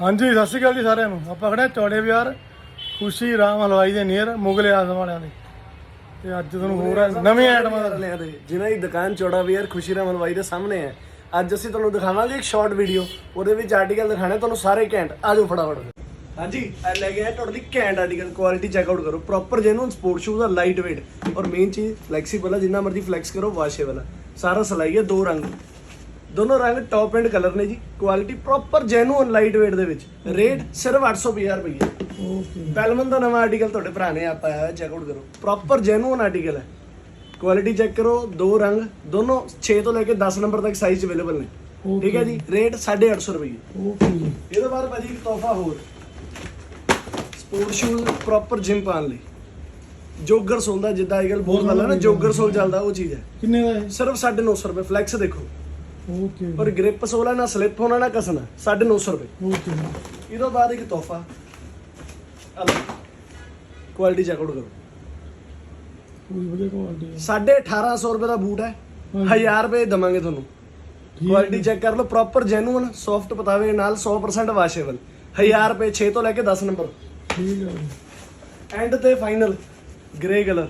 ਹਾਂਜੀ ਸਤਿ ਸ਼੍ਰੀ ਅਕਾਲ ਜੀ ਸਾਰਿਆਂ ਨੂੰ। ਆਪਾਂ ਖੜੇ ਚੌੜੇ ਬਾਜ਼ਾਰ ਖੁਸ਼ੀ ਰਾਮ ਹਲਵਾਈ ਦੇ ਨੀਅਰ ਮੁਗਲ ਆਜ਼ਮ ਵਾਲਿਆਂ ਦੇ। ਤੇ ਅੱਜ ਤੁਹਾਨੂੰ ਹੋਰ ਨਵੇਂ ਆਈਟਮਾਂ ਦਾ ਵਾਲਿਆਂ ਦੇ ਜਿਨ੍ਹਾਂ ਦੀ ਦੁਕਾਨ ਚੌੜਾ ਵੀਰ ਖੁਸ਼ੀ ਰਾਮ ਹਲਵਾਈ ਦੇ ਸਾਹਮਣੇ ਹੈ। ਅੱਜ ਅਸੀਂ ਤੁਹਾਨੂੰ ਦਿਖਾਵਾਂਗੇ ਇੱਕ ਸ਼ਾਰਟ ਵੀਡੀਓ ਉਹਦੇ ਵਿੱਚ ਆਰਟੀਕਲ ਦਿਖਾਣੇ ਤੁਹਾਨੂੰ ਸਾਰੇ ਘੈਂਟ। ਆ ਜਾਓ ਫਟਾਫਟ। ਹਾਂਜੀ ਇਹ ਲੈ ਕੇ ਆਏ ਟੋਟਲੀ ਘੈਂਟ ਆਰਟੀਕਲ ਕੁਆਲਿਟੀ ਚੈੱਕ ਆਊਟ ਕਰੋ। ਪ੍ਰੋਪਰ ਜੈਨੂਨ ਸਪੋਰਟ ਸ਼ੂਜ਼ ਆ ਲਾਈਟ weight ਔਰ ਮੇਨ ਚੀਜ਼ ਫਲੈਕਸੀਬਲ ਹੈ ਜਿੰਨਾ ਮਰਜ਼ੀ ਫਲੈਕਸ ਕਰੋ ਵਾਸ਼ੇਬਲ ਹੈ ਸਾਰਾ ਸਲਾਈ ਹੈ ਦੋ ਰੰਗ। ਦੋਨੋਂ ਰੰਗ ਟੌਪ ਐਂਡ ਕਲਰ ਨੇ ਜੀ। Quality proper genuine light weight ਦੇ ਵਿੱਚ। ਰੇਟ ਸਿਰਫ 850 ਰੁਪਏ ਓਕੇ ਬੈਲਮਨ ਦਾ ਨਵਾਂ ਆਰਟੀਕਲ ਤੁਹਾਡੇ ਭਰਾ ਨੇ ਆਪ ਆਇਆ ਹੈ ਚੈੱਕ ਆਊਟ ਕਰੋ। ਪ੍ਰੋਪਰ ਜੈਨੂਨ ਆਰਟੀਕਲ ਹੈ। ਕੁਆਲਿਟੀ ਚੈੱਕ ਕਰੋ ਦੋ ਰੰਗ ਦੋਨੋਂ 6 ਤੋਂ ਲੈ ਕੇ 10 ਨੰਬਰ ਤੱਕ ਸਾਈਜ਼ ਅਵੇਲੇਬਲ ਨੇ। ਠੀਕ ਹੈ ਜੀ? ਰੇਟ 850 ਰੁਪਏ ਓਕੇ ਜੀ। ਇਹਦੇ ਬਾਅਦ ਭਾਜੀ ਇੱਕ ਤੋਹਫਾ ਹੋਰ। ਸਪੋਰਟ ਸ਼ੂਜ਼ ਪ੍ਰੋਪਰ ਜਿਮ ਪਾਉਣ ਲਈ। ਜੋਗਰ ਸੋਲ ਦਾ ਜਿੱਦਾਂ ਅੱਜਕੱਲ ਬਹੁਤ ਚੱਲਦਾ ਨਾ ਜੋਗਰ ਸੋਲ ਚੱਲਦਾ ਉਹ ਚੀਜ਼ ਹੈ। ਕਿੰਨੇ ਦਾ ਹੈ? ਸਿਰਫ 950 ਰੁਪਏ। ਫਲੈਕਸ ਦੇਖੋ। ਓਕੇ ਔਰ ਗ੍ਰਿਪ ਸੋਲ ਨਾ ਸਲਿੱਪ ਹੋਣਾ ਨਾ ਕਸਣਾ 950 ਰੁਪਏ। ਓਕੇ ਇਹ ਤੋਂ ਬਾਅਦ ਇੱਕ ਤੋਹਫਾ। ਕੁਆਲਿਟੀ ਚੈੱਕ ਆਊਟ ਕਰੋ। ਕੋਈ ਵਧੀਆ ਕੁਆਲਿਟੀ 1850 ਰੁਪਏ ਦਾ ਬੂਟ ਹੈ। ਹਾਂਜੀ। 1000 ਰੁਪਏ ਦਵਾਂਗੇ ਤੁਹਾਨੂੰ। ਕੁਆਲਿਟੀ ਚੈੱਕ ਕਰ ਲਓ ਪ੍ਰੋਪਰ ਜੈਨੂਨ ਸੌਫਟ ਪਤਾਵੇ ਨਾਲ 100% ਵਾਸ਼ੇਬਲ 1000 ਰੁਪਏ 6 ਤੋਂ ਲੈ ਕੇ 10 ਨੰਬਰ ਠੀਕ ਹੈ ਜੀ। ਐਂਡ ਤੇ final grey colour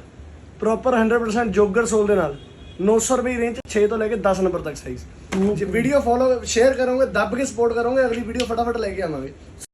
proper 100% jogger sole ਦੇ ਨਾਲ। 900 ਰੁਪਏ ਰੇਂਜ 6 ਤੋਂ ਲੈ ਕੇ 10 ਨੰਬਰ ਤੱਕ ਸਾਈਜ਼ ਜੇ ਵੀਡੀਓ ਫੋਲੋ ਸ਼ੇਅਰ ਕਰੋਗੇ ਦੱਬ ਕੇ ਸਪੋਰਟ ਕਰੋਗੇ ਅਗਲੀ ਵੀਡੀਓ ਫਟਾਫਟ ਲੈ ਕੇ ਆਵਾਂਗੇ